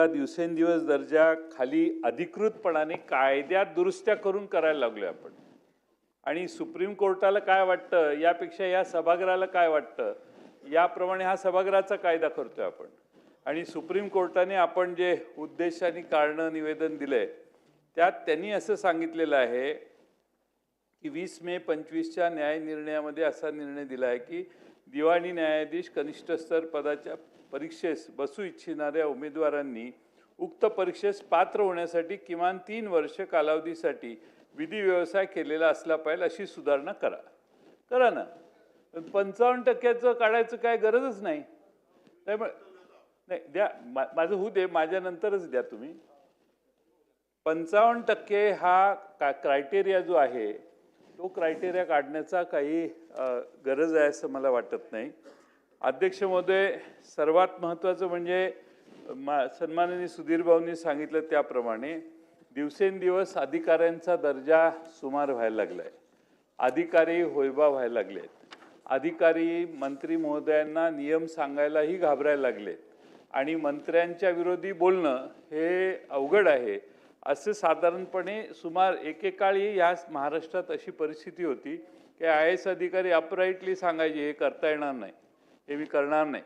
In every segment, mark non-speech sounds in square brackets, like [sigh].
दिवसेंदिवस दर्जा खाली अधिकृतपणाने कायद्यात दुरुस्त्या करून करायला लागलो आपण. आणि सुप्रीम कोर्टाला काय वाटतं? यापेक्षा या सभागृहाला काय वाटतं? याप्रमाणे हा सभागृहाचा कायदा करतोय आपण. आणि सुप्रीम कोर्टाने आपण जे उद्देश आणि कारणं निवेदन दिलंय त्यात त्यांनी असं सांगितलेलं आहे की वीस मे पंचवीसच्या न्याय निर्णयामध्ये असा निर्णय दिला आहे की दिवाणी न्यायाधीश कनिष्ठ स्तर पदाच्या परीक्षेस बसू इच्छिणाऱ्या उमेदवारांनी उक्त परीक्षेस पात्र होण्यासाठी किमान तीन वर्ष कालावधीसाठी विधी व्यवसाय केलेला असला पाहिजे अशी सुधारणा करा. करा ना. पंचावन्न टक्क्याचं काढायचं काय गरजच नाही. त्यामुळे नाही द्या. मा माझं होऊ दे. माझ्यानंतरच द्या तुम्ही. पंचावन्न टक्के हा का क्रायटेरिया जो आहे तो क्रायटेरिया काढण्याचा काही गरज आहे असं मला वाटत नाही. अध्यक्ष महोदय सर्वात महत्त्वाचं म्हणजे मा सन्माननीय सुधीरभाऊंनी सांगितलं त्याप्रमाणे दिवसेंदिवस अधिकाऱ्यांचा दर्जा सुमार व्हायला लागला आहे अधिकारी होयबा व्हायला लागलेत. अधिकारी मंत्री महोदयांना नियम सांगायलाही घाबरायला लागलेत. आणि मंत्र्यांच्या विरोधी बोलणं हे अवघड आहे. असं साधारणपणे सुमार एकेकाळी या महाराष्ट्रात अशी परिस्थिती होती की आय एस अधिकारी अपराईटली सांगायचे हे करता येणार नाही. हे मी करणार नाही.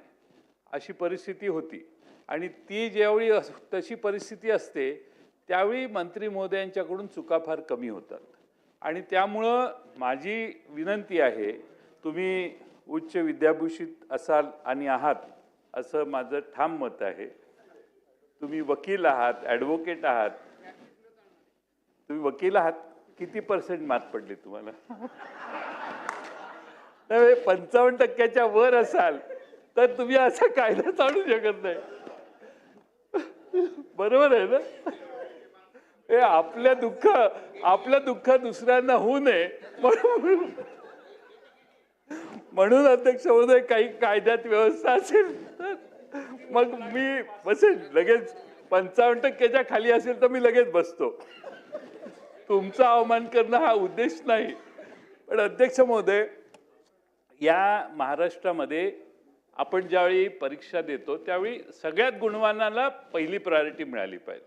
अशी परिस्थिती होती. आणि ती ज्यावेळी अस- तशी परिस्थिती असते त्यावेळी मंत्री महोदयांच्याकडून चुका फार कमी होतात. आणि त्यामुळं माझी विनंती आहे तुम्ही उच्च विद्याभूषित असाल आणि आहात असं माझं ठाम मत आहे. तुम्ही वकील आहात ॲडव्होकेट आहात. तुम्ही वकील आहात किती पर्सेंट मार्क पडले तुम्हाला? त्यामुळे पंचावन्न टक्क्याच्या वर असाल तर तुम्ही असा कायदा चालू शकत नाही. बरोबर आहे ना? हे आपल्या दुःख आपलं दुःख दुसऱ्यांना होऊ नये म्हणून म्हणून अध्यक्ष महोदय काही कायद्यात व्यवस्था असेल तर मग मी बसेन लगेच. पंचावन्न टक्क्याच्या खाली असेल तर मी लगेच बसतो. तुमचा अवमान करणं हा उद्देश नाही. पण अध्यक्ष महोदय या महाराष्ट्रामध्ये आपण ज्यावेळी परीक्षा देतो त्यावेळी सगळ्यात गुणवानाला पहिली प्रायोरिटी मिळाली पाहिजे.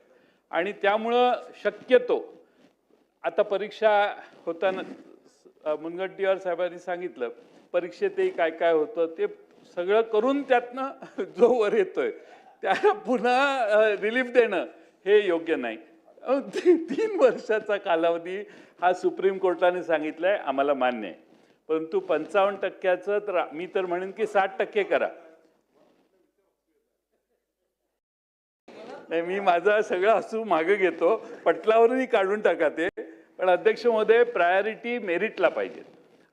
आणि त्यामुळं शक्यतो आता परीक्षा होताना मुनगंटीवार साहेबांनी सांगितलं परीक्षेतही काय काय होतं ते सगळं करून त्यातनं [laughs] जो वर येतोय त्याला पुन्हा रिलीफ देणं हे योग्य नाही. तीन वर्षाचा कालावधी हा सुप्रीम कोर्टाने सांगितलाय आम्हाला मान्य आहे. परंतु पंचावन्न टक्क्याचं तर मी तर म्हणेन की साठ टक्के करा. नाही मी माझा सगळं हसू मागे घेतो. पटलावरूनही काढून टाका ते. पण अध्यक्ष महोदय प्रायोरिटी मेरिटला पाहिजे.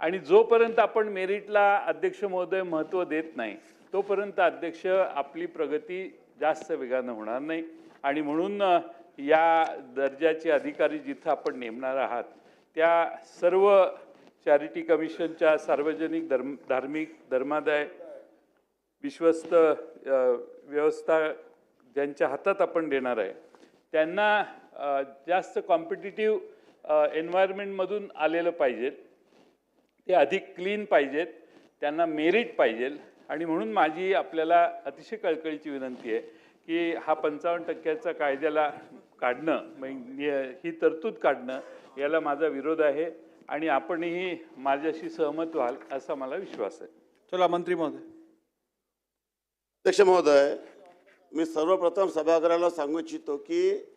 आणि जोपर्यंत आपण मेरिटला अध्यक्ष महोदय महत्त्व देत नाही तोपर्यंत अध्यक्ष आपली प्रगती जास्त वेगानं होणार नाही. आणि म्हणून या दर्जाचे अधिकारी जिथं आपण नेमणार आहात त्या सर्व चॅरिटी कमिशनच्या सार्वजनिक धर्म धार्मिक धर्मादाय विश्वस्त व्यवस्था ज्यांच्या हातात आपण देणार आहे त्यांना जास्त कॉम्पिटिटिव्ह एन्व्हायरमेंटमधून आलेलं पाहिजेत ते अधिक क्लीन पाहिजेत त्यांना मेरिट पाहिजे. आणि म्हणून माझी आपल्याला अतिशय कळकळीची विनंती आहे की हा पंचावन्न टक्क्याचा कायद्याला काढणं ही तरतूद काढणं याला माझा विरोध आहे. आणि आपणही माझ्याशी सहमत व्हाल असा मला विश्वास आहे. चला मंत्री महोदय. अध्यक्ष महोदय मी सर्वप्रथम सभागृहाला सांगू इच्छितो की